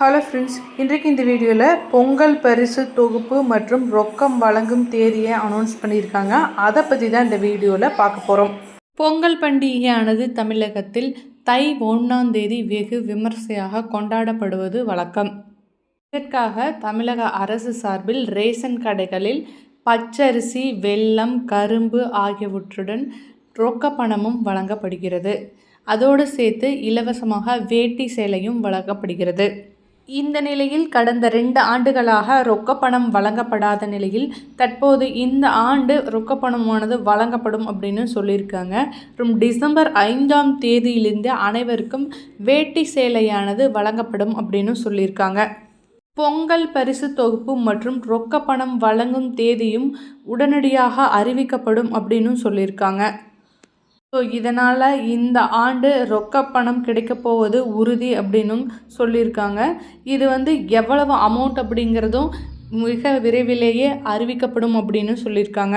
Hello friends இன்றைக்கு இந்த வீடியோவில் பொங்கல் பரிசு தொகுப்பு மற்றும் ரொக்கம் வழங்கும் தேதியை அனௌன்ஸ் பண்ணியிருக்காங்க. அதை பற்றி தான் இந்த வீடியோவில் பார்க்க போகிறோம் பொங்கல் பண்டிகையானது தமிழகத்தில் தை ஒன்றாம் தேதி வெகு விமர்சையாக கொண்டாடப்படுவது வழக்கம். இதற்காக தமிழக அரசு சார்பில் ரேஷன் கடைகளில் பச்சரிசி வெல்லம் கரும்பு ஆகியவற்றுடன் ரொக்க பணமும் வழங்கப்படுகிறது. அதோடு சேர்த்து இலவசமாக வேட்டி சேலையும் வழங்கப்படுகிறது. இந்த நிலையில் கடந்த ரெண்டு ஆண்டுகளாக ரொக்கப்பணம் வழங்கப்படாத நிலையில் தற்போது இந்த ஆண்டு ரொக்கப்பணமானது வழங்கப்படும் அப்படின்னு சொல்லியிருக்காங்க. மற்றும் டிசம்பர் ஐந்தாம் தேதியிலிருந்து அனைவருக்கும் வேட்டி சேலையானது வழங்கப்படும் அப்படின்னு சொல்லியிருக்காங்க. பொங்கல் பரிசு தொகுப்பு மற்றும் ரொக்க பணம் வழங்கும் தேதியும் உடனடியாக அறிவிக்கப்படும் அப்படின்னு சொல்லியிருக்காங்க. ஸோ இதனால் இந்த ஆண்டு ரொக்க பணம் கிடைக்க போவது உறுதி அப்படின்னும் சொல்லியிருக்காங்க. இது வந்து எவ்வளவு அமௌண்ட் அப்படிங்கிறதும் மிக விரைவிலேயே அறிவிக்கப்படும் அப்படின்னு சொல்லியிருக்காங்க.